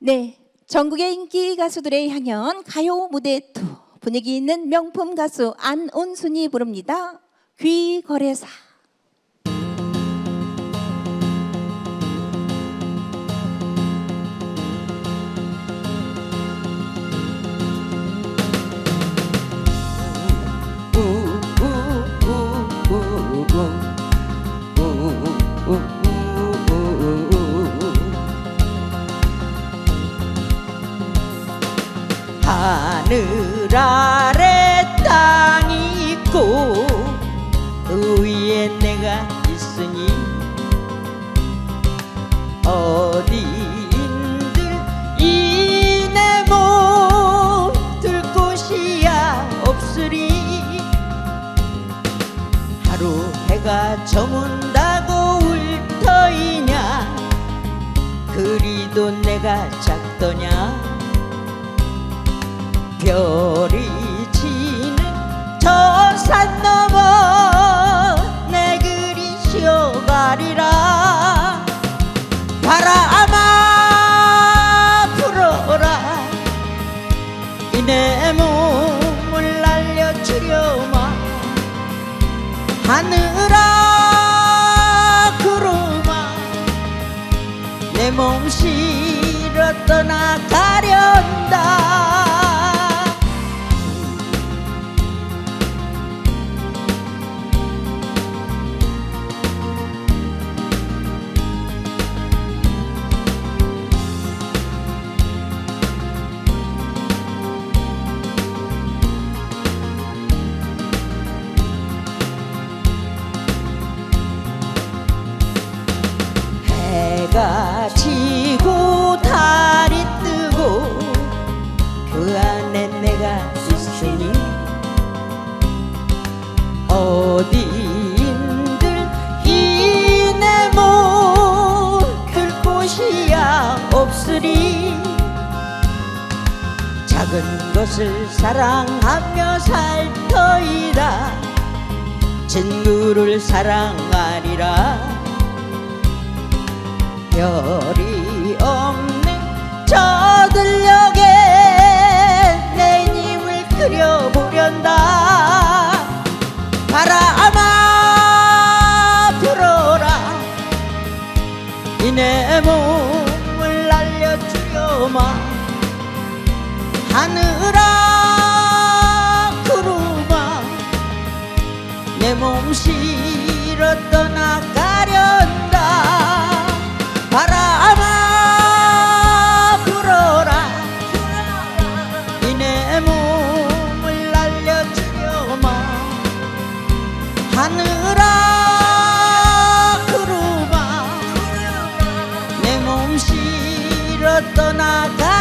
네, 전국의 인기 가수들의 향연 가요 무대 투 분위기 있는 명품 가수 안온순이 부릅니다. 귀거래사. 하늘 아래 땅이 있고 그 위에 내가 있으니 어디인들 이내 몸들 곳이야 없으리. 하루 해가 저문다고 울터이냐? 그리도 내가 작더냐 별이 지는 저 산 넘어 내 그리 쉬어가리라. 바람아 불어라. 이내 몸을 날려주려마. 하늘아 구름아 내 몸 실어 떠나가련다 해가 지고 달이 뜨고 그 안에 내가 있으니 어디인들 이내못들 곳이야 없으리 작은 것을 사랑하며 살 터이다 친구를 사랑하리라 별이 없는 저 들녘에 내 님을 그려보련다. 바람아 불어라. 이내 몸을 날려주려마. 하늘아 구름아. 내 몸 실어 떠나가련 となか